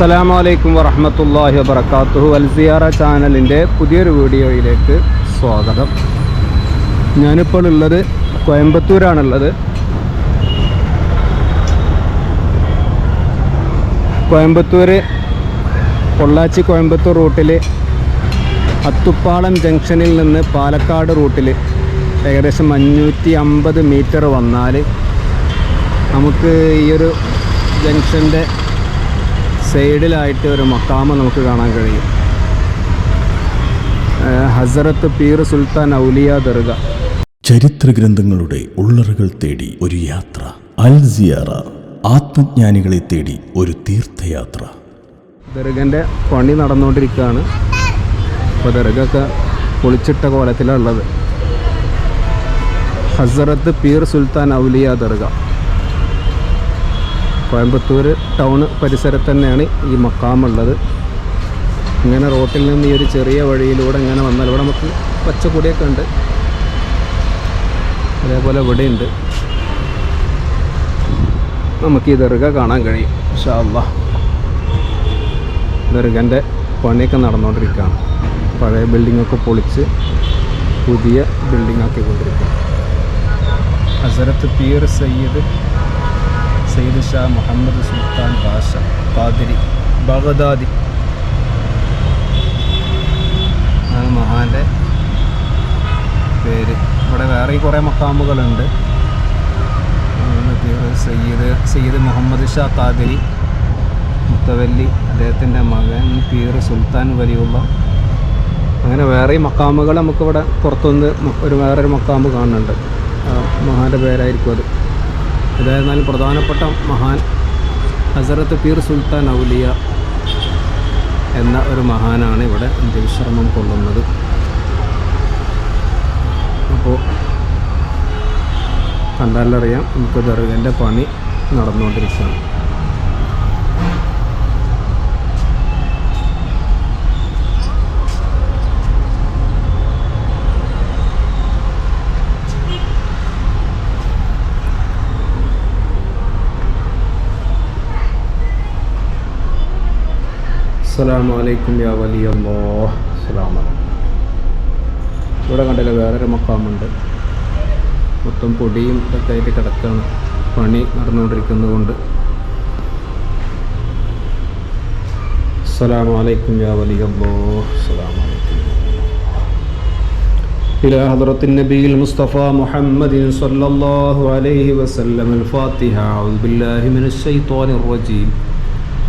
അസ്സലാമു അലൈക്കും വറഹമത്തല്ലാഹി അൽ സിയാറ ചാനലിന്റെ പുതിയൊരു വീഡിയോയിലേക്ക് സ്വാഗതം. ഞാനിപ്പോൾ ഉള്ളത് കോയമ്പത്തൂരാണുള്ളത്. കോയമ്പത്തൂർ പൊള്ളാച്ചി കോയമ്പത്തൂർ റൂട്ടിൽ അത്തുപ്പാളം ജംഗ്ഷനിൽ നിന്ന് പാലക്കാട് റൂട്ടിൽ ഏകദേശം അഞ്ഞൂറ്റി അമ്പത് മീറ്റർ വന്നാൽ നമുക്ക് ഈ ഒരു ജംഗ്ഷന്റെ സൈഡിലായിട്ട് ഒരു മക്കാമ നമുക്ക് കാണാൻ കഴിയും. ഹസറത്ത് ഹസരത്ത് പീർ സുൽത്താൻ ഔലിയ ദർഗ. ചരിത്ര ഗ്രന്ഥങ്ങളുടെ ഉള്ളറുകൾ തേടി ഒരു യാത്ര അൽ സിയാറ ആത്മജ്ഞാനികളെ തേടി ഒരു തീർത്ഥയാത്ര. ദർഗന്റെ പണി നടന്നുകൊണ്ടിരിക്കുകയാണ്. അപ്പോൾ ദർഗൊക്കെ പൊളിച്ചിട്ട കോലത്തിലുള്ളത് ഹസറത്ത് പീർ സുൽത്താൻ ഔലിയ ദർഗ. കോയമ്പത്തൂർ ടൗൺ പരിസരത്ത് തന്നെയാണ് ഈ മക്കാമുള്ളത്. ഇങ്ങനെ റോട്ടിൽ നിന്ന് ഈ ഒരു ചെറിയ വഴിയിലൂടെ ഇങ്ങനെ വന്നാൽ ഇവിടെ നമുക്ക് പച്ചക്കൊടിയൊക്കെ ഉണ്ട്. അതേപോലെ ഇവിടെ ഉണ്ട് നമുക്ക് ഈ ദർഗ കാണാൻ കഴിയും ഇൻഷാ അല്ലാ ദർഗന്റെ പണിയൊക്കെ നടന്നുകൊണ്ടിരിക്കുകയാണ്. പഴയ ബിൽഡിങ്ങൊക്കെ പൊളിച്ച് പുതിയ ബിൽഡിംഗ് ആക്കിക്കൊണ്ടിരിക്കുകയാണ് ഹസരത്ത് പീർ സയ്യിദ് സയ്യിദ് ഷാ മുഹമ്മദ് സുൽത്താൻ ബാഷ പാതിരി ബഗദാദി. ആണ് മഹാന്റെ പേര്. ഇവിടെ വേറെ കുറേ പീർ സയ്യിദ് സയ്യിദ് മുഹമ്മദ് ഷാ ഖാദിരി മുത്തവല്ലി അദ്ദേഹത്തിന്റെ മകൻ പീർ സുൽത്താൻ വലിയുള്ള. അങ്ങനെ വേറെ മക്കാമുകൾ നമുക്കിവിടെ പുറത്തുനിന്ന് ഒരു വേറൊരു മക്കാമ് കാണുന്നുണ്ട്. മഹാന്റെ പേരായിരിക്കും അത്. ഇതായിരുന്നാലും പ്രധാനപ്പെട്ട മഹാൻ ഹസരത്ത് പീർ സുൽത്താൻ ഔലിയ എന്ന ഒരു മഹാനാണ് ഇവിടെ അന്ത്യവിശ്രമം കൊള്ളുന്നത്. അപ്പോൾ കണ്ടാലറിയാം നമുക്ക് ദർഗന്റെ പണി നടന്നുകൊണ്ടിരിക്കുകയാണ്. അസ്സലാമു അലൈക്കും യാ വലിയല്ലോ അസ്സലാമു അലൈക്കും ഇവിടെ കണ്ടില്ല വേറൊരു മക്കാമുണ്ട് മൊത്തം പൊടിയും ഇതൊക്കെ ആയിട്ട് കിടക്കുകയാണ് പണി നടന്നുകൊണ്ടിരിക്കുന്നതുകൊണ്ട് അസ്സലാമു അലൈക്കും യാ വലിയല്ലോ അസ്സലാമു അലൈക്കും إلى حضرة النبي المصطفى محمد صلى الله عليه وسلم الفاتحة أعوذ بالله من الشيطان الرجيم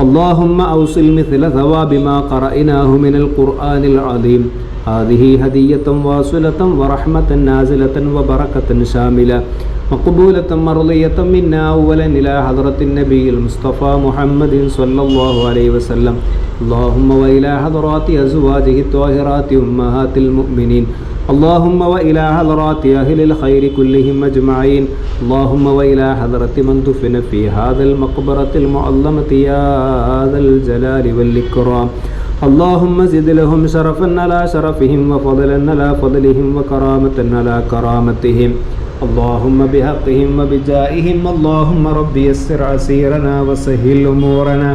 اللهم أوصل مثل ثواب ما قرأناه من القرآن العظيم. هذه هدية واصلة ورحمة نازلة وبركة شاملة مقبولة مرضية منا أولا إلى حضرة النبي المصطفى محمد صلى الله عليه وسلم اللهم وإلى حضرات أزواجه الطاهرات أمهات المؤمنين اللهم وإلى حضرات أهل الخير كلهم أجمعين اللهم وإلى حضرة من دفن في هذا المقبرة المعظمة يا ذا الجلال والإكرام اللهم زد لهم شرفا على شرفهم وفضلا على فضلهم وكرامة على كرامتهم اللهم بحقهم وبجائهم اللهم رب يسر عسيرنا وسهل أمورنا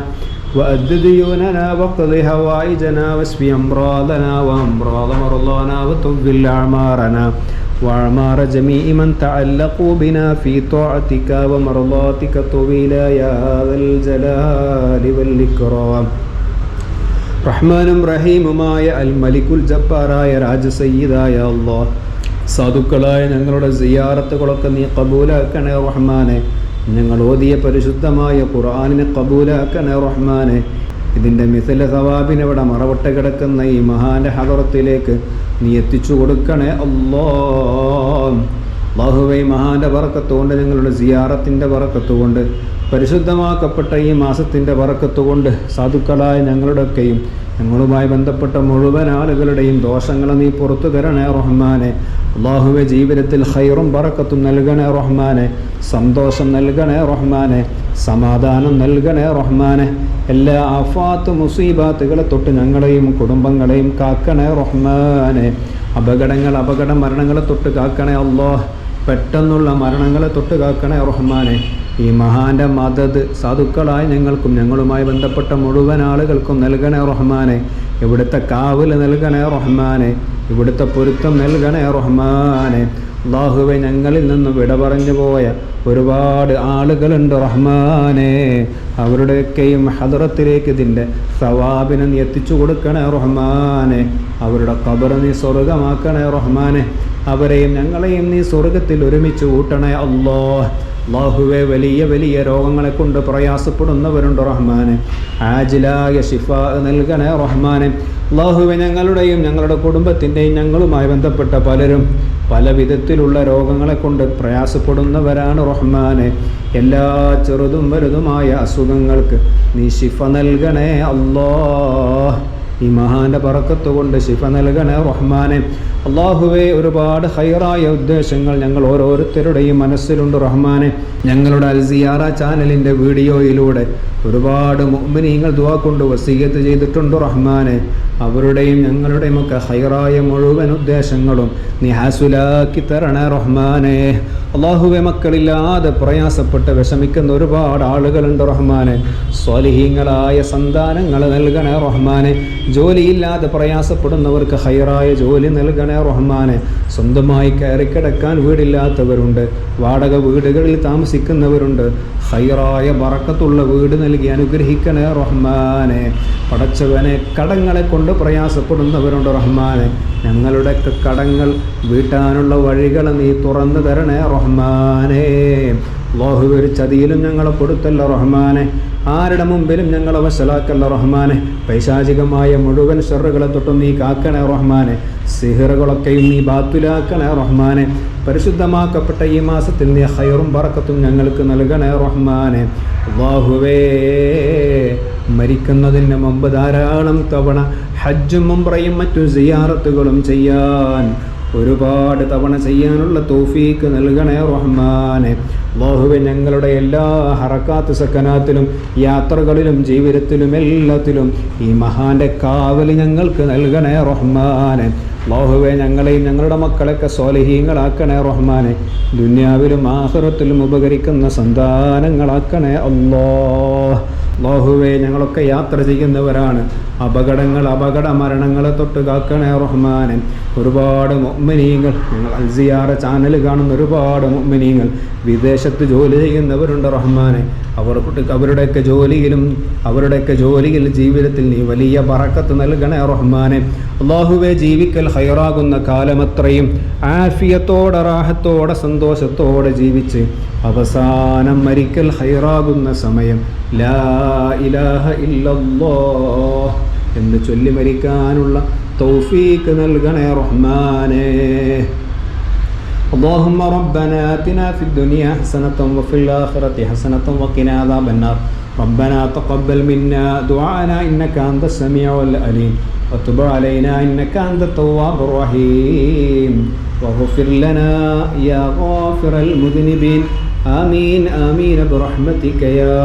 وأد ديوننا واقض هوائجنا واشف أمراضنا وأمراض مرضانا وطول أعمارنا وأعمار جميع من تعلقوا بنا في طاعتك ومرضاتك طويلا يا ذا الجلال والإكرام റഹ്മാനും റഹീമുമായ അൽ മലിക്കുൽ ജബ്ബാറായ രാജസയ്യിദായ അള്ളാഹ് സാധുക്കളായ ഞങ്ങളുടെ സിയാറത്തുകളൊക്കെ നീ കബൂലാക്കണേ റഹ്മാനെ. ഞങ്ങൾ ഓതിയ പരിശുദ്ധമായ ഖുർആാനിനെ കബൂലാക്കണേ റഹ്മാനെ. ഇതിന്റെ മിഥല സവാബിനവിടെ മറവട്ട കിടക്കുന്ന ഈ മഹാന്റെ ഹദറത്തിലേക്ക് നീ എത്തിച്ചു കൊടുക്കണേ അല്ലോ അള്ളാഹുവൈ മഹാന്റെ വറക്കത്തുകൊണ്ട് ഞങ്ങളുടെ സിയാറത്തിന്റെ വറക്കത്തുകൊണ്ട് പരിശുദ്ധമാക്കപ്പെട്ട ഈ മാസത്തിന്റെ വറക്കത്തുകൊണ്ട് സാധുക്കളായ ഞങ്ങളുടെയൊക്കെയും ഞങ്ങളുമായി ബന്ധപ്പെട്ട മുഴുവൻ ആളുകളുടെയും ദോഷങ്ങൾ നീ പുറത്തു തരണേ റഹ്മാനെ. അള്ളാഹുവെ ജീവിതത്തിൽ ഹൈറും പറക്കത്തും നൽകണേ റഹ്മാനെ. സന്തോഷം നൽകണേ റഹ്മാനെ. സമാധാനം നൽകണേ റഹ്മാനെ. എല്ലാ ആഫാത്ത് മുസീബാത്തുകളെ തൊട്ട് ഞങ്ങളെയും കുടുംബങ്ങളെയും കാക്കണേ റഹ്മാനെ. അപകടങ്ങൾ അപകട മരണങ്ങളെ തൊട്ട് കാക്കണേ അള്ളാഹ്. പെട്ടെന്നുള്ള മരണങ്ങളെ തൊട്ട് കാക്കണേ റഹ്മാനെ. ഈ മഹാന്റെ മദത് സാധുക്കളായ ഞങ്ങൾക്കും ഞങ്ങളുമായി ബന്ധപ്പെട്ട മുഴുവൻ ആളുകൾക്കും നൽകണേ റഹ്മാനെ. ഇവിടുത്തെ കാവൽ നൽകണേ റഹ്മാനെ. ഇവിടുത്തെ പൊരുത്തം നൽകണേ റഹ്മാനെ. അള്ളാഹുവെ ഞങ്ങളിൽ നിന്നും വിട പറഞ്ഞു പോയ ഒരുപാട് ആളുകളുണ്ട് റഹ്മാനെ. അവരുടെയൊക്കെയും ഹദറത്തിലേക്ക് ഇതിന്റെ സവാബിനെ നീ എത്തിച്ചു കൊടുക്കണേ റഹ്മാനെ. അവരുടെ കബർ നീ സ്വർഗമാക്കണേ റഹ്മാനെ. അവരെയും ഞങ്ങളെയും നീ സ്വർഗത്തിൽ ഒരുമിച്ച് കൂട്ടണേ അല്ലോ അള്ളാഹുവെ വലിയ വലിയ രോഗങ്ങളെ കൊണ്ട് പ്രയാസപ്പെടുന്നവരുണ്ട് റഹ്മാനെ. ആജിലായ ഷിഫ നൽകണേ റഹ്മാനെ. അള്ളാഹുവെ ഞങ്ങളുടെയും ഞങ്ങളുടെ കുടുംബത്തിന്റെയും ഞങ്ങളുമായി ബന്ധപ്പെട്ട പലരും പല വിധത്തിലുള്ള രോഗങ്ങളെ കൊണ്ട് പ്രയാസപ്പെടുന്നവരാണ് റഹ്മാനെ. എല്ലാ ചെറുതും വലുതുമായ അസുഖങ്ങൾക്ക് നീ ശിഫ നൽകണേ അല്ലോ ഈ മഹാന്റെ പറക്കത്ത് കൊണ്ട് ശിഫ നൽകണേ റഹ്മാനെ. അള്ളാഹുവെ ഒരുപാട് ഹൈറായ ഉദ്ദേശങ്ങൾ ഞങ്ങൾ ഓരോരുത്തരുടെയും മനസ്സിലുണ്ട് റഹ്മാനെ. ഞങ്ങളുടെ അൽസിയാറ ചാനലിന്റെ വീഡിയോയിലൂടെ ഒരുപാട് മുഅ്മിനീങ്ങൾ ദുവാ കൊണ്ട് വസീയത്ത് ചെയ്തിട്ടുണ്ട് റഹ്മാനെ. അവരുടെയും ഞങ്ങളുടെയും ഒക്കെ ഹൈറായ മുഴുവൻ ഉദ്ദേശങ്ങളും നീ ഹാസുലാക്കി തരണേ റഹ്മാനെ. അള്ളാഹുവെ മക്കളില്ലാതെ പ്രയാസപ്പെട്ട് വിഷമിക്കുന്ന ഒരുപാട് ആളുകളുണ്ട് റഹ്മാനെ. സ്വലിഹീങ്ങളായ സന്താനങ്ങൾ നൽകണേ റഹ്മാനെ. ജോലിയില്ലാതെ പ്രയാസപ്പെടുന്നവർക്ക് ഹൈറായ ജോലി നൽകണേ റഹ്മാനെ. സ്വന്തമായി കയറിക്കിടക്കാൻ വീടില്ലാത്തവരുണ്ട് വാടക വീടുകളിൽ താമസിക്കുന്നവരുണ്ട്. ഹൈറായ ബറക്കത്തുള്ള വീട് നൽകി അനുഗ്രഹിക്കണേ റഹ്മാനെ. പടച്ചവനെ കടങ്ങളെ കൊണ്ട് പ്രയാസപ്പെടുന്നവരുണ്ട് റഹ്മാനെ. ഞങ്ങളുടെ കടങ്ങൾ വീട്ടാനുള്ള വഴികൾ നീ തുറന്നു തരണേ റഹ്മാനെ. അള്ളാഹു ഒരു ചതിയിലും ഞങ്ങളെ കൊടുത്തല്ല റഹ്മാനെ. ആരുടെ മുമ്പിലും ഞങ്ങളെ വശലാക്കല്ല റഹ്മാനെ. പൈശാചികമായ മുഴുവൻ ഷെറുകളെ തൊട്ടും നീ കാക്കണേ റഹ്മാനെ. സിഹറുകളൊക്കെയും നീ ബാത്തുലാക്കണേ റഹ്മാനെ. പരിശുദ്ധമാക്കപ്പെട്ട ഈ മാസത്തിൽ നീ ഹയറും പറക്കത്തും ഞങ്ങൾക്ക് നൽകണേ റഹ്മാനെ. അള്ളാഹുവേ മരിക്കുന്നതിന് മുമ്പ് ധാരാളം തവണ ഹജ്ജും മുംറയും മറ്റു സിയാറത്തുകളും ചെയ്യാൻ ഒരുപാട് തവണ ചെയ്യാനുള്ള തോഫീക്ക് നൽകണേ റഹ്മാനെ. അള്ളാഹുവെ ഞങ്ങളുടെ എല്ലാ ഹറക്കാത്ത് സക്കനാത്തിലും യാത്രകളിലും ജീവിതത്തിലും എല്ലാത്തിലും ഈ മഹാന്റെ കാവൽ ഞങ്ങൾക്ക് നൽകണേ റഹ്മാനെ. അള്ളാഹുവെ ഞങ്ങളെയും ഞങ്ങളുടെ മക്കളൊക്കെ സ്വാലഹീങ്ങളാക്കണേ റഹ്മാനെ. ദുന്യാവിലും ആഹുറത്തിലും ഉപകരിക്കുന്ന സന്താനങ്ങളാക്കണേ അല്ലോ അള്ളാഹുവെ ഞങ്ങളൊക്കെ യാത്ര ചെയ്യുന്നവരാണ്. അപകടങ്ങൾ അപകട മരണങ്ങളെ തൊട്ട് കാക്കണേ റഹ്മാനൻ. ഒരുപാട് മൊമ്മനീങ്ങൾ ഞങ്ങൾ അൽസിയാറ ചാനൽ കാണുന്ന ഒരുപാട് മൊമ്മനീങ്ങൾ വിദേശത്ത് ജോലി ചെയ്യുന്നവരുണ്ട് റഹ്മാനെ. അവർക്ക് അവരുടെയൊക്കെ ജോലിയിലും അവരുടെയൊക്കെ ജോലിയിൽ ജീവിതത്തിൽ നീ വലിയ പറക്കത്ത് നൽകണേ റഹ്മാനെ. അള്ളാഹുവെ ജീവിക്കൽ ഹൈറാകുന്ന കാലമത്രയും ആഫിയത്തോടെ റാഹത്തോടെ സന്തോഷത്തോടെ ജീവിച്ച് അവസാനം മരിക്കൽ ഹൈറാകുന്ന സമയം ലാ ഇലാഹ ഇല്ലല്ലോ എന്ന് ചൊല്ലി മരിക്കാനുള്ള തൗഫീക്ക് നൽകണേ റഹ്മാനേ اللهم ربنا آتنا في الدنيا حسنة وفي الآخرة حسنة وقنا عذاب النار ربنا تقبل منا دعاءنا إنك أنت السميع العليم وتب علينا إنك أنت التواب الرحيم واغفر لنا يا غافر المذنبين آمين آمين برحمتك يا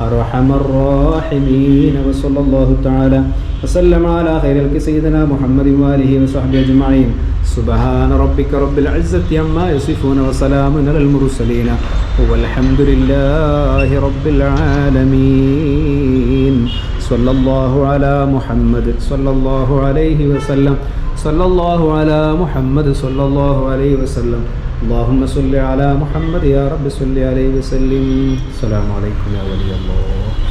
أرحم الراحمين وصلى الله تعالى وسلم على خير الك سيدنا محمد وآله وصحبه أجمعين سبحان ربك رب العزة عما يصفون وسلام على المرسلين والحمد لله رب العالمين صلى الله على محمد صلى الله عليه وسلم صلى الله على محمد صلى الله عليه وسلم اللهم صل على محمد يا رب صل عليه وسلم السلام عليكم يا ولي الله